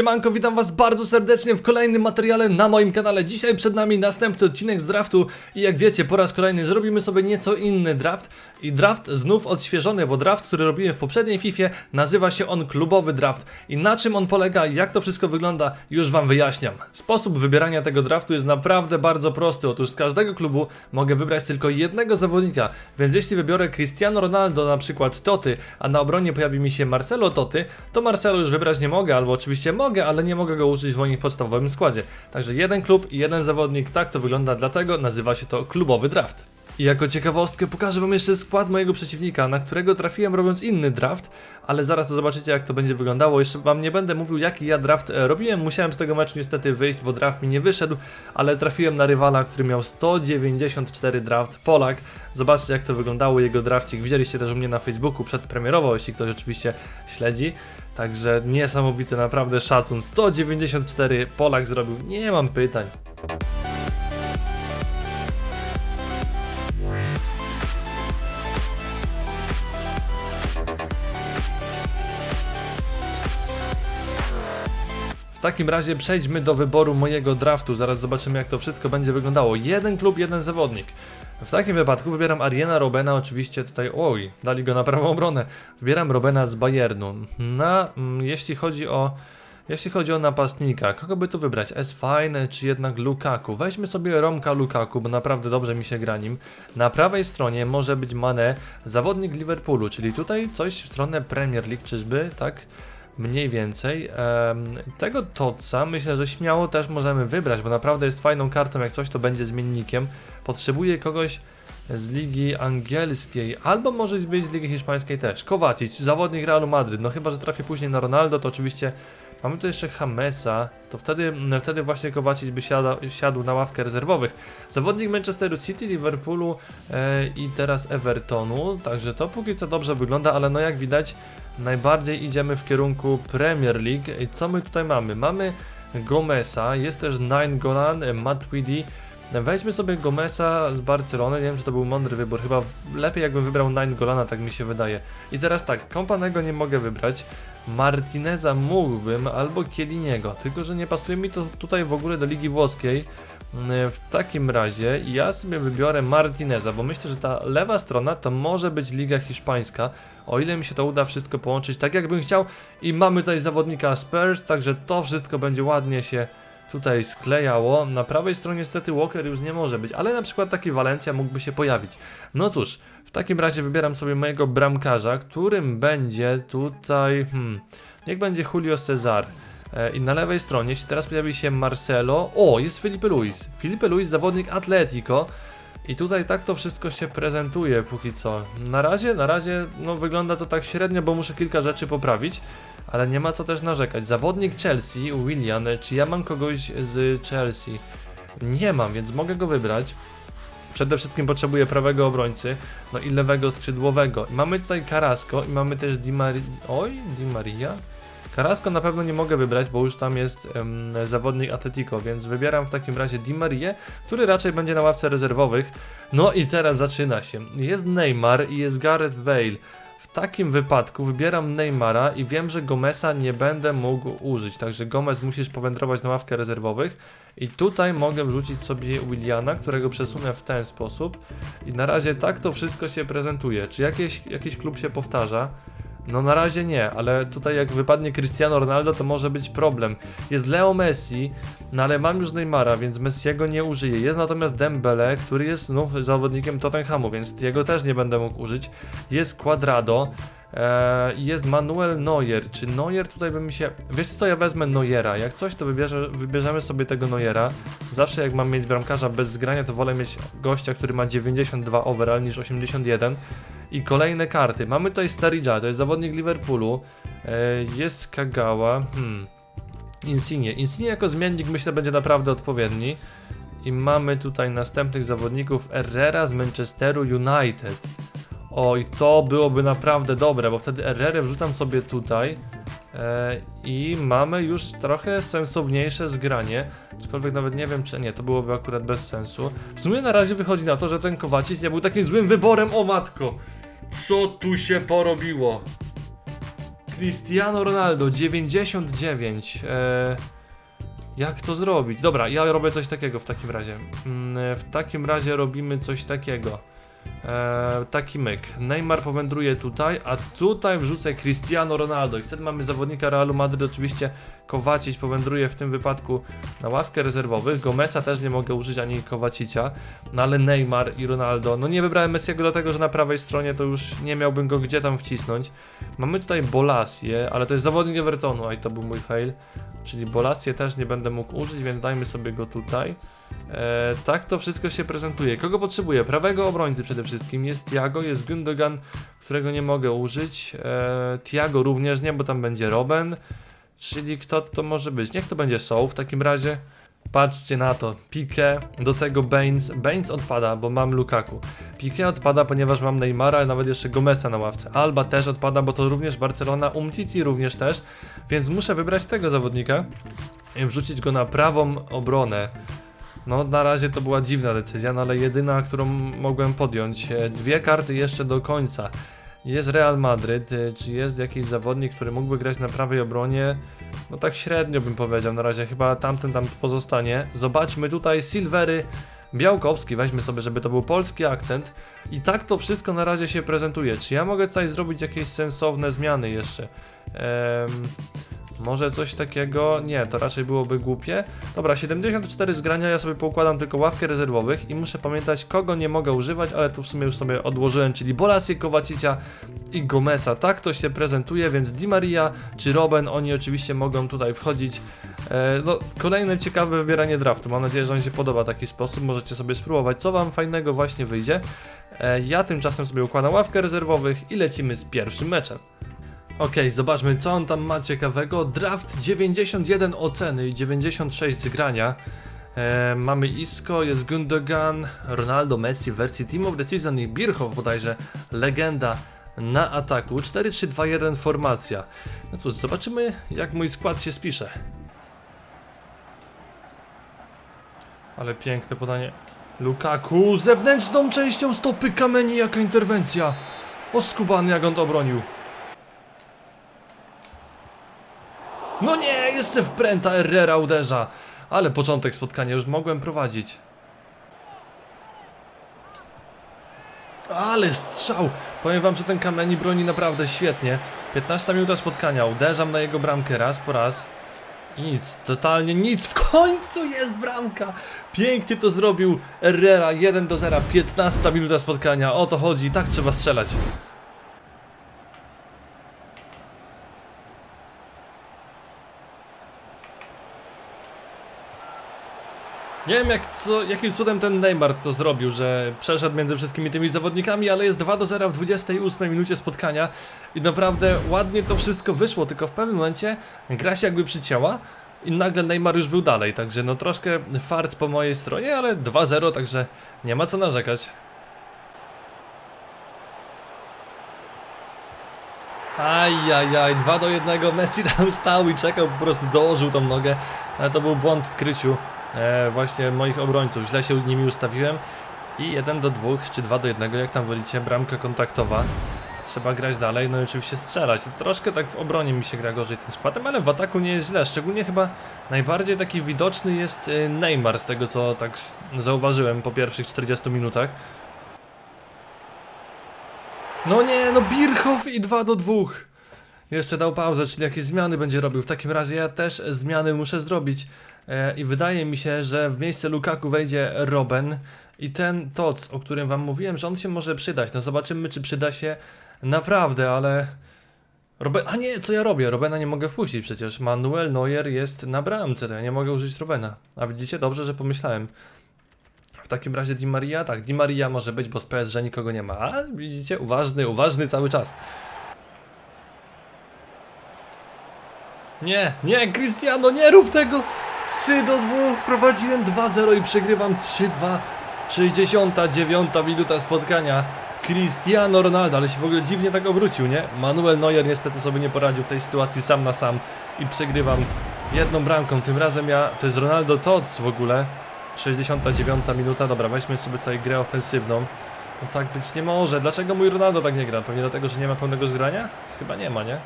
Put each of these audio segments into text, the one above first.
Siemanko, witam was bardzo serdecznie w kolejnym materiale na moim kanale. Dzisiaj przed nami następny odcinek z draftu i jak wiecie, po raz kolejny zrobimy sobie nieco inny draft i draft znów odświeżony, bo draft, który robiłem w poprzedniej Fifie nazywa się on klubowy draft i na czym on polega, jak to wszystko wygląda, już wam wyjaśniam. Sposób wybierania tego draftu jest naprawdę bardzo prosty. Otóż z każdego klubu mogę wybrać tylko jednego zawodnika, więc jeśli wybiorę Cristiano Ronaldo na przykład Toty, a na obronie pojawi mi się Marcelo Toty, to Marcelo już wybrać nie mogę, albo oczywiście mogę, ale nie mogę go użyć w moim podstawowym składzie. Także jeden klub i jeden zawodnik, tak to wygląda, dlatego nazywa się to klubowy draft. I jako ciekawostkę pokażę wam jeszcze skład mojego przeciwnika, na którego trafiłem robiąc inny draft, ale zaraz to zobaczycie jak to będzie wyglądało. Jeszcze wam nie będę mówił jaki ja draft e, robiłem, musiałem z tego meczu niestety wyjść, bo draft mi nie wyszedł, ale trafiłem na rywala, który miał 194 draft, Polak. Zobaczcie jak to wyglądało, jego drafcik. Widzieliście też u mnie na Facebooku przedpremierowo, jeśli ktoś oczywiście śledzi. Także niesamowity, naprawdę szacun. 194 Polak zrobił, nie mam pytań. W takim razie przejdźmy do wyboru mojego draftu. Zaraz zobaczymy, jak to wszystko będzie wyglądało. Jeden klub, jeden zawodnik. W takim wypadku wybieram Ariena Robena, oczywiście tutaj. Oj, dali go na prawą obronę. Wybieram Robena z Bayernu. Na, mm, jeśli chodzi o. Jeśli chodzi o napastnika, kogo by tu wybrać? S Fine czy jednak Lukaku? Weźmy sobie Romka Lukaku, bo naprawdę dobrze mi się gra nim. Na prawej stronie może być Mane, zawodnik Liverpoolu, czyli tutaj coś w stronę Premier League, czyżby, tak? Mniej więcej. Tego Toca myślę, że śmiało też możemy wybrać, bo naprawdę jest fajną kartą, jak coś to będzie zmiennikiem. Potrzebuję kogoś z ligi angielskiej, albo może być z ligi hiszpańskiej też. Kowacic, zawodnik Realu Madryt. No chyba, że trafię później na Ronaldo, to oczywiście mamy tu jeszcze Hamesa, to wtedy, wtedy właśnie Kowacic by siada, siadł na ławkę rezerwowych. Zawodnik Manchesteru City, Liverpoolu e, i teraz Evertonu, także to póki co dobrze wygląda, ale no jak widać najbardziej idziemy w kierunku Premier League. I co my tutaj mamy? Mamy Gomesa, jest też Nine Golan, e, Matuidi. Weźmy sobie Gomesa z Barcelony, nie wiem czy to był mądry wybór, chyba lepiej jakbym wybrał Nine Golana, tak mi się wydaje. I teraz tak, Kompanego nie mogę wybrać, Martineza mógłbym, albo Kieliniego, tylko że nie pasuje mi to tutaj w ogóle do Ligi Włoskiej. Mm, W takim razie ja sobie wybiorę Martineza, bo myślę, że ta lewa strona to może być Liga Hiszpańska, o ile mi się to uda wszystko połączyć tak jakbym chciał. I mamy tutaj zawodnika Spurs, także to wszystko będzie ładnie się tutaj sklejało. Na prawej stronie niestety Walker już nie może być, ale na przykład taki Valencia mógłby się pojawić. No cóż, w takim razie wybieram sobie mojego bramkarza, którym będzie tutaj, hmm, niech będzie Julio Cesar. E, I na lewej stronie, teraz pojawi się Marcelo, o, jest Felipe Luis. Felipe Luis, zawodnik Atletico. I tutaj tak to wszystko się prezentuje póki co. Na razie, na razie, no wygląda to tak średnio, bo muszę kilka rzeczy poprawić, ale nie ma co też narzekać. Zawodnik Chelsea, Willian, czy ja mam kogoś z Chelsea? Nie mam, więc mogę go wybrać. Przede wszystkim potrzebuję prawego obrońcy, no i lewego skrzydłowego. Mamy tutaj Carrasco i mamy też Di Maria. Oj, Di Maria? Carrasco na pewno nie mogę wybrać, bo już tam jest em, zawodnik Atletico, więc wybieram w takim razie Di Marię, który raczej będzie na ławce rezerwowych. No i teraz zaczyna się. Jest Neymar i jest Gareth Bale. W takim wypadku wybieram Neymara i wiem, że Gomesa nie będę mógł użyć, także Gomez musisz powędrować na ławkę rezerwowych i tutaj mogę wrzucić sobie Williana, którego przesunę w ten sposób i na razie tak to wszystko się prezentuje. Czy jakieś, jakiś klub się powtarza? No na razie nie, ale tutaj jak wypadnie Cristiano Ronaldo, to może być problem. Jest Leo Messi, no ale mam już Neymara, więc Messiego nie użyję. Jest natomiast Dembele, który jest znów zawodnikiem Tottenhamu, więc jego też nie będę mógł użyć. Jest Quadrado, e, jest Manuel Neuer. Czy Neuer tutaj by mi się... Wiesz co, ja wezmę Neuera. Jak coś, to wybierze, wybierzemy sobie tego Neuera. Zawsze jak mam mieć bramkarza bez zgrania, to wolę mieć gościa, który ma 92 overall niż 81. I kolejne karty. Mamy tutaj Sturridge'a, to jest zawodnik Liverpoolu. E, jest Kagawa. Hmm. Insigne. Insigne jako zmiennik myślę będzie naprawdę odpowiedni. I mamy tutaj następnych zawodników Herrera z Manchesteru United. O, i to byłoby naprawdę dobre, bo wtedy Herrerę wrzucam sobie tutaj. E, I mamy już trochę sensowniejsze zgranie. Aczkolwiek nawet nie wiem, czy nie, to byłoby akurat bez sensu. W sumie na razie wychodzi na to, że ten Kowacic nie był takim złym wyborem, o matko! Co tu się porobiło? Cristiano Ronaldo 99. E, jak to zrobić? Dobra, ja robię coś takiego w takim razie. Mm, W takim razie robimy coś takiego. E, taki myk. Neymar powędruje tutaj, a tutaj wrzucę Cristiano Ronaldo i wtedy mamy zawodnika Realu Madryt, oczywiście Kowacic powędruje w tym wypadku na ławkę rezerwowych, Gomesa też nie mogę użyć ani Kowacicia, no ale Neymar i Ronaldo, no nie wybrałem Messiego dlatego, że na prawej stronie to już nie miałbym go gdzie tam wcisnąć. Mamy tutaj Bolasię, ale to jest zawodnik Evertonu, a i to był mój fail, czyli Bolasię też nie będę mógł użyć, więc dajmy sobie go tutaj. E, tak to wszystko się prezentuje. Kogo potrzebuję? Prawego obrońcy przede wszystkim. Jest Tiago, jest Gundogan, którego nie mogę użyć. E, Tiago również nie, bo tam będzie Robben. Czyli kto to może być? Niech to będzie Soul w takim razie. Patrzcie na to. Pique, do tego Baines. Baines odpada, bo mam Lukaku. Pique odpada, ponieważ mam Neymara, a nawet jeszcze Gomesa na ławce. Alba też odpada, bo to również Barcelona. Umtiti również też. Więc muszę wybrać tego zawodnika i wrzucić go na prawą obronę. No, na razie to była dziwna decyzja, no ale jedyna, którą mogłem podjąć. E, Dwie karty jeszcze do końca. Jest Real Madryt, e, czy jest jakiś zawodnik, który mógłby grać na prawej obronie? No tak średnio bym powiedział, na razie chyba tamten tam pozostanie. Zobaczmy tutaj Silvery Białkowski, weźmy sobie, żeby to był polski akcent. I tak to wszystko na razie się prezentuje. Czy ja mogę tutaj zrobić jakieś sensowne zmiany jeszcze? Em, może coś takiego? Nie, to raczej byłoby głupie. Dobra, 74 zgrania, ja sobie poukładam tylko ławkę rezerwowych i muszę pamiętać, kogo nie mogę używać, ale tu w sumie już sobie odłożyłem, czyli Bolasię, Kowacicia i Gomesa. Tak to się prezentuje, więc Di Maria czy Robben, oni oczywiście mogą tutaj wchodzić. E, no, kolejne ciekawe wybieranie draftu. Mam nadzieję, że on się podoba taki sposób. Możecie sobie spróbować, co wam fajnego właśnie wyjdzie. E, ja tymczasem sobie układam ławkę rezerwowych i lecimy z pierwszym meczem. Okej, zobaczmy co on tam ma ciekawego. Draft 91 oceny i 96 zgrania. E, mamy Isco, jest Gundogan, Ronaldo, Messi w wersji Team of the Season i Birchow bodajże, legenda na ataku. 4-3-2-1 formacja. No cóż, zobaczymy jak mój skład się spisze. Ale piękne podanie. Lukaku zewnętrzną częścią stopy kamieni, jaka interwencja. Oskubany jak on to obronił. No nie, jeszcze wpręta Herrera uderza. Ale początek spotkania już mogłem prowadzić. Ale strzał! Powiem wam, że ten Kameni broni naprawdę świetnie. 15 minuta spotkania, uderzam na jego bramkę raz po raz. I nic, totalnie nic. W końcu jest bramka! Pięknie to zrobił Herrera, 1 do 0, 15 minuta spotkania. O to chodzi, tak trzeba strzelać. Nie wiem jak co, jakim cudem ten Neymar to zrobił, że przeszedł między wszystkimi tymi zawodnikami, ale jest 2 do 0 w 28 minucie spotkania i naprawdę ładnie to wszystko wyszło, tylko w pewnym momencie gra się jakby przycięła i nagle Neymar już był dalej, także no troszkę fart po mojej stronie, ale 2-0, także nie ma co narzekać. Ajajaj, 2 do 1, Messi tam stał i czekał, po prostu dołożył tą nogę, ale to był błąd w kryciu właśnie moich obrońców, źle się nimi ustawiłem i 1 do 2, czy 2 do 1, jak tam wolicie, bramka kontaktowa. Trzeba grać dalej, no i oczywiście strzelać. Troszkę tak w obronie mi się gra gorzej tym składem, ale w ataku nie jest źle. Szczególnie chyba najbardziej taki widoczny jest y, Neymar, z tego co tak zauważyłem po pierwszych 40 minutach. No nie, no Birchow i 2 do 2. Jeszcze dał pauzę, czyli jakieś zmiany będzie robił. W takim razie ja też zmiany muszę zrobić. E, I wydaje mi się, że w miejsce Lukaku wejdzie Robben i ten Toc, o którym wam mówiłem, że on się może przydać. No zobaczymy, czy przyda się naprawdę, ale... Robben... A nie, co ja robię? Robena nie mogę wpuścić przecież. Manuel Neuer jest na bramce, to ja nie mogę użyć Robena. A widzicie? Dobrze, że pomyślałem. W takim razie Di Maria? Tak, Di Maria może być, bo z PSG nikogo nie ma. A widzicie? Uważny, uważny cały czas. Nie, nie, Cristiano, nie rób tego! 3 do 2, prowadziłem 2-0 i przegrywam 3-2. 69 minuta spotkania. Cristiano Ronaldo, ale się w ogóle dziwnie tak obrócił, nie? Manuel Neuer niestety sobie nie poradził w tej sytuacji sam na sam i przegrywam jedną bramką. Tym razem ja, to jest Ronaldo Tots w ogóle. 69 minuta, dobra, weźmy sobie tutaj grę ofensywną. No tak być nie może. Dlaczego mój Ronaldo tak nie gra? Pewnie dlatego, że nie ma pełnego zgrania? Chyba nie ma, nie?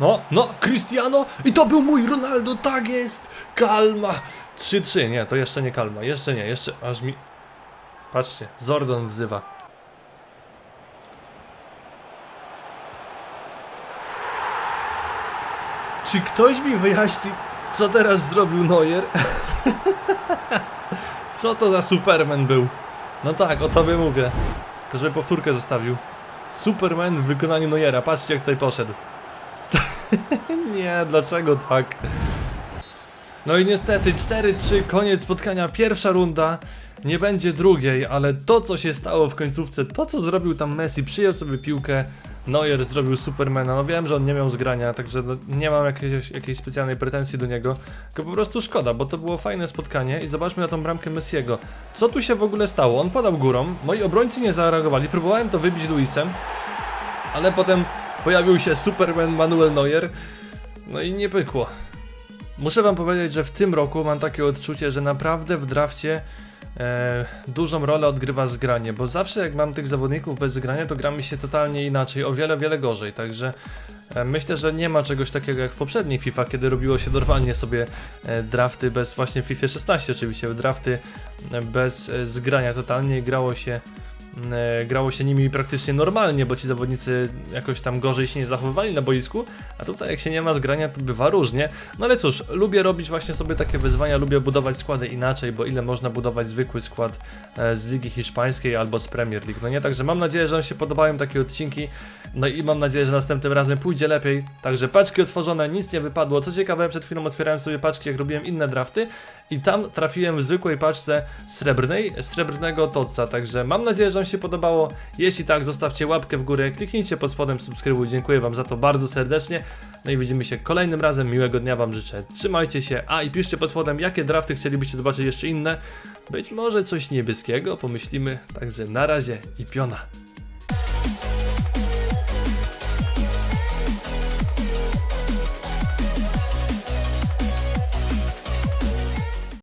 No, no, Cristiano i to był mój Ronaldo, tak jest! Kalma! 3-3, nie, to jeszcze nie kalma, jeszcze nie, jeszcze, aż mi... Patrzcie, Zordon wzywa. Czy ktoś mi wyjaśni, co teraz zrobił Neuer? co to za Superman był? No tak, o tobie mówię. Tylko żeby powtórkę zostawił. Superman w wykonaniu Neuera, patrzcie jak tutaj poszedł. Nie, dlaczego tak? No i niestety 4-3, koniec spotkania, pierwsza runda. Nie będzie drugiej, ale to co się stało w końcówce, to co zrobił tam Messi, przyjął sobie piłkę, Neuer zrobił Supermana, no wiem, że on nie miał zgrania, także no, nie mam jakiejś, jakiejś specjalnej pretensji do niego, tylko po prostu szkoda, bo to było fajne spotkanie i zobaczmy na tą bramkę Messiego. Co tu się w ogóle stało? On podał górą, moi obrońcy nie zareagowali, próbowałem to wybić Luisem, ale potem pojawił się Superman Manuel Neuer, no i nie pykło. Muszę wam powiedzieć, że w tym roku mam takie odczucie, że naprawdę w drafcie e, dużą rolę odgrywa zgranie, bo zawsze jak mam tych zawodników bez zgrania, to gramy się totalnie inaczej, o wiele, wiele gorzej, także e, myślę, że nie ma czegoś takiego jak w poprzednich FIFA, kiedy robiło się normalnie sobie e, drafty bez, właśnie FIFA 16 oczywiście, drafty e, bez e, zgrania totalnie grało się grało się nimi praktycznie normalnie, bo ci zawodnicy jakoś tam gorzej się nie zachowywali na boisku, a tutaj jak się nie ma zgrania, to bywa różnie. No ale cóż, lubię robić właśnie sobie takie wyzwania, lubię budować składy inaczej, bo ile można budować zwykły skład e, z Ligi Hiszpańskiej albo z Premier League, no nie? Także mam nadzieję, że wam się podobają takie odcinki, no i mam nadzieję, że następnym razem pójdzie lepiej. Także paczki otworzone, nic nie wypadło. Co ciekawe, przed chwilą otwierałem sobie paczki, jak robiłem inne drafty i tam trafiłem w zwykłej paczce srebrnej, srebrnego toca, także mam nadzieję, że wam się podobało. Jeśli tak, zostawcie łapkę w górę, kliknijcie pod spodem subskrybuj, dziękuję wam za to bardzo serdecznie. No i widzimy się kolejnym razem, miłego dnia wam życzę, trzymajcie się, a i piszcie pod spodem, jakie drafty chcielibyście zobaczyć jeszcze inne. Być może coś niebieskiego, pomyślimy, także na razie i piona.